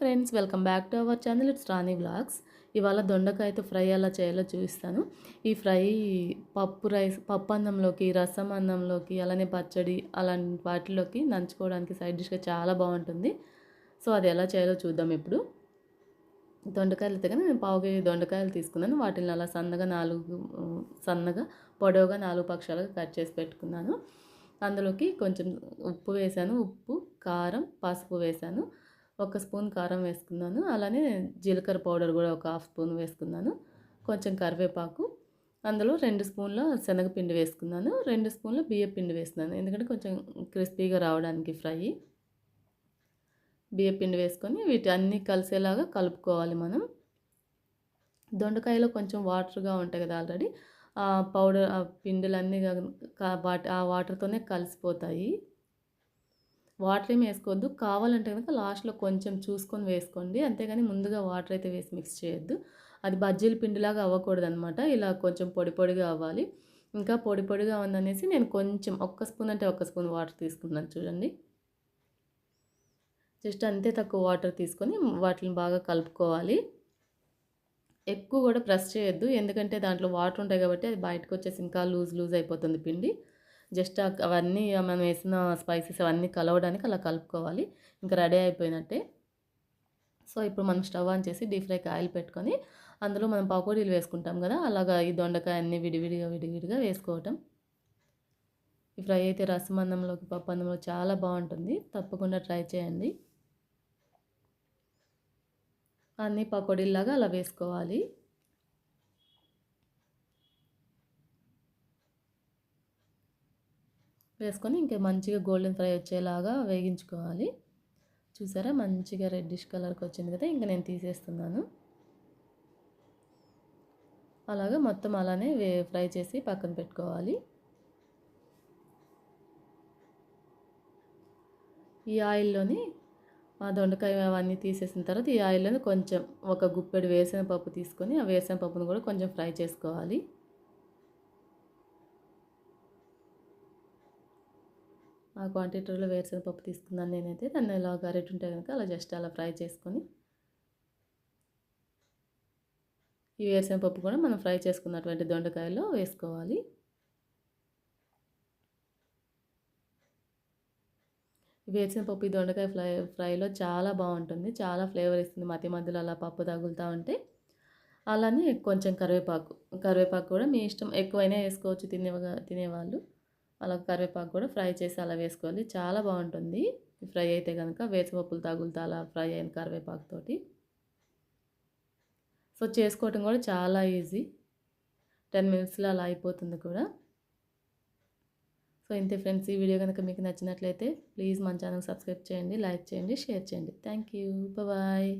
Friends welcome back to our channel. It's Rani blogs ఇవాళ దొండకాయతో fry ఎలా చేయాలో చూపిస్తాను. ఈ ఫ్రై పప్పు రైస్ పప్పు అన్నంలోకి రసం అన్నంలోకి అలానే పచ్చడి అలాంటి వాటిలోకి నంచుకోవడానికి సైడ్ డిష్గా చాలా బాగుంటుంది. సో అది ఎలా చేయాలో చూద్దాం ఇప్పుడు. దొండకాయలు అయితే కానీ నేను పావు కేజీ దొండకాయలు తీసుకున్నాను. వాటిని అలా సన్నగా నాలుగు సన్నగా పొడవుగా నాలుగు పక్షాలుగా కట్ చేసి పెట్టుకున్నాను. అందులోకి కొంచెం ఉప్పు వేసాను. ఉప్పు కారం పసుపు వేసాను. ఒక స్పూన్ కారం వేసుకున్నాను. అలానే జీలకర్ర పౌడర్ కూడా ఒక హాఫ్ స్పూన్ వేసుకున్నాను. కొంచెం కరివేపాకు. అందులో రెండు స్పూన్ల శనగపిండి వేసుకున్నాను. రెండు స్పూన్ల బియ్యం పిండి వేస్తున్నాను ఎందుకంటే కొంచెం క్రిస్పీగా రావడానికి ఫ్రై. బియ్యపిండి వేసుకొని వీటి అన్నీ కలిసేలాగా కలుపుకోవాలి మనం. దొండకాయలో కొంచెం వాటర్గా ఉంటాయి కదా ఆల్రెడీ. ఆ పౌడర్ ఆ పిండిలన్నీ వాటి ఆ వాటర్తోనే కలిసిపోతాయి. వాటర్ ఏమి వేసుకోవద్దు. కావాలంటే కనుక లాస్ట్లో కొంచెం చూసుకొని వేసుకోండి. అంతేగాని ముందుగా వాటర్ అయితే వేసి మిక్స్ చేయొద్దు. అది బజ్జీల పిండిలాగా అవ్వకూడదు అనమాట ఇలా కొంచెం పొడి పొడిగా అవ్వాలి. ఇంకా పొడి పొడిగా ఉందనేసి నేను కొంచెం ఒక్క స్పూన్ అంటే ఒక్క స్పూన్ వాటర్ తీసుకున్నాను చూడండి. జస్ట్ అంతే తక్కువ వాటర్ తీసుకొని వాటిని బాగా కలుపుకోవాలి. ఎక్కువ కూడా ప్రెస్ చేయొద్దు. ఎందుకంటే దాంట్లో వాటర్ ఉంటాయి కాబట్టి అది బయటకు వచ్చేసి ఇంకా లూజ్ లూజ్ అయిపోతుంది పిండి. జస్ట్ అవన్నీ మనం వేసిన స్పైసెస్ అవన్నీ కలవడానికి అలా కలుపుకోవాలి. ఇంకా రెడీ అయిపోయినట్టే. సో ఇప్పుడు మనం స్టవ్ ఆన్ చేసి డీప్ ఫ్రైకి ఆయిల్ పెట్టుకొని అందులో మనం పకోడీలు వేసుకుంటాం కదా అలాగా ఈ దొండకాయ అన్నీ విడివిడిగా విడివిడిగా వేసుకోవటం. ఈ ఫ్రై అయితే రసం అన్నంలోకి పప్పు అన్నంలో చాలా బాగుంటుంది. తప్పకుండా ట్రై చేయండి. అన్నీ పకోడీలాగా అలా వేసుకోవాలి. వేసుకొని ఇంకా మంచిగా గోల్డెన్ ఫ్రై వచ్చేలాగా వేగించుకోవాలి. చూసారా? మంచిగా రెడ్డిష్ కలర్కి వచ్చింది కదా? ఇంకా నేను తీసేస్తున్నాను. అలాగా మొత్తం అలానే వే ఫ్రై చేసి పక్కన పెట్టుకోవాలి. ఈ ఆయిల్లోని ఆ దొండకాయ అవన్నీ తీసేసిన తర్వాత ఈ ఆయిల్లోని కొంచెం ఒక గుప్పెడు వేసిన పప్పు తీసుకొని ఆ వేసిన పప్పును కూడా కొంచెం ఫ్రై చేసుకోవాలి. ఆ క్వాంటిటీలో వేరుశనగ పప్పు తీసుకున్నాను నేనైతే. దాన్ని ఇలా గరెట్ ఉంటే కనుక అలా జస్ట్ అలా ఫ్రై చేసుకొని ఈ వేరుశనగ పప్పు కూడా మనం ఫ్రై చేసుకున్నటువంటి దొండకాయలో వేసుకోవాలి. వేసిన పప్పు ఈ దొండకాయ ఫ్రై ఫ్రైలో చాలా బాగుంటుంది. చాలా ఫ్లేవర్ ఇస్తుంది. మధ్య మధ్యలో అలా పప్పు తగులుతూ ఉంటే అలానే కొంచెం కరివేపాకు కరివేపాకు కూడా మీ ఇష్టం. ఎక్కువైనా వేసుకోవచ్చు తినే తినేవాళ్ళు. అలా కరివేపాకు కూడా ఫ్రై చేసి అలా వేసుకోవాలి. చాలా బాగుంటుంది. ఫ్రై అయితే కనుక వేసపప్పులు తగులుతా అలా ఫ్రై అయిన కరివేపాకుతోటి సో చేసుకోవటం కూడా చాలా ఈజీ. టెన్ మినిట్స్లో అలా అయిపోతుంది కూడా. సో ఇంతే ఫ్రెండ్స్ ఈ వీడియో కనుక మీకు నచ్చినట్లయితే ప్లీజ్ మన ఛానల్ సబ్స్క్రైబ్ చేయండి లైక్ చేయండి షేర్ చేయండి. Thank you. బాయ్.